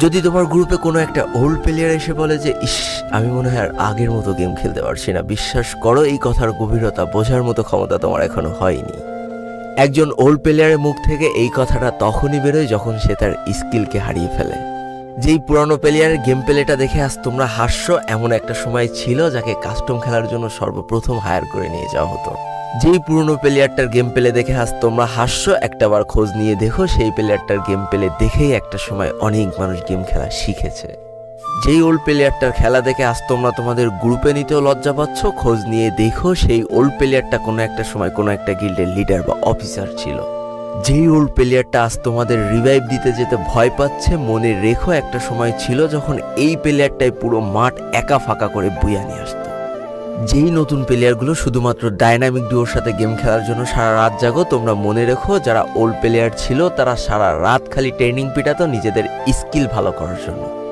যদি তোমার গ্রুপে কোনো একটা ওল্ড প্লেয়ার এসে বলে যে, ইস, আমি মনে হয় আর আগের মতো গেম খেলতে পারছি না। বিশ্বাস করো, এই কথার গভীরতা বোঝার মতো ক্ষমতা তোমার এখনও হয়নি। একজন ওল্ড প্লেয়ারের মুখ থেকে এই কথাটা তখনই বেরোয় যখন সে তার স্কিলকে হারিয়ে ফেলে। যেই পুরানো প্লেয়ারের গেম প্লেটা দেখে আজ তোমরা হাস্য এমন একটা সময় ছিল যাকে কাস্টম খেলার জন্য সর্বপ্রথম হায়ার করে নিয়ে যাওয়া হতো। যেই পুরনো প্লেয়ারটার গেম প্লে দেখে আজ তোমরা হাস্য একটাবার খোঁজ নিয়ে দেখো সেই প্লেয়ারটার গেম প্লে দেখেই একটা সময় অনেক মানুষ গেম খেলা শিখেছে। যেই ওল্ড প্লেয়ারটার খেলা দেখে আজ তোমরা তোমাদের গ্রুপে নিতেও লজ্জা পাচ্ছ, খোঁজ নিয়ে দেখো সেই ওল্ড প্লেয়ারটা কোনো একটা সময় কোনো একটা গিল্ডের লিডার বা অফিসার ছিল। যেই ওল্ড প্লেয়ারটা আজ তোমাদের রিভাইভ দিতে যেতে ভয় পাচ্ছে, মনে রেখো একটা সময় ছিল যখন এই প্লেয়ারটাই পুরো মাঠ একা ফাঁকা করে বুয়া নিয়ে আসতো। যেই নতুন প্লেয়ারগুলো শুধুমাত্র ডাইনামিক ডুয়োর সাথে গেম খেলার জন্য সারা রাত জাগো, তোমরা মনে রেখো যারা ওল্ড প্লেয়ার ছিল, তারা সারা রাত খালি ট্রেনিং পিটাতো নিজেদের স্কিল ভালো করার জন্য।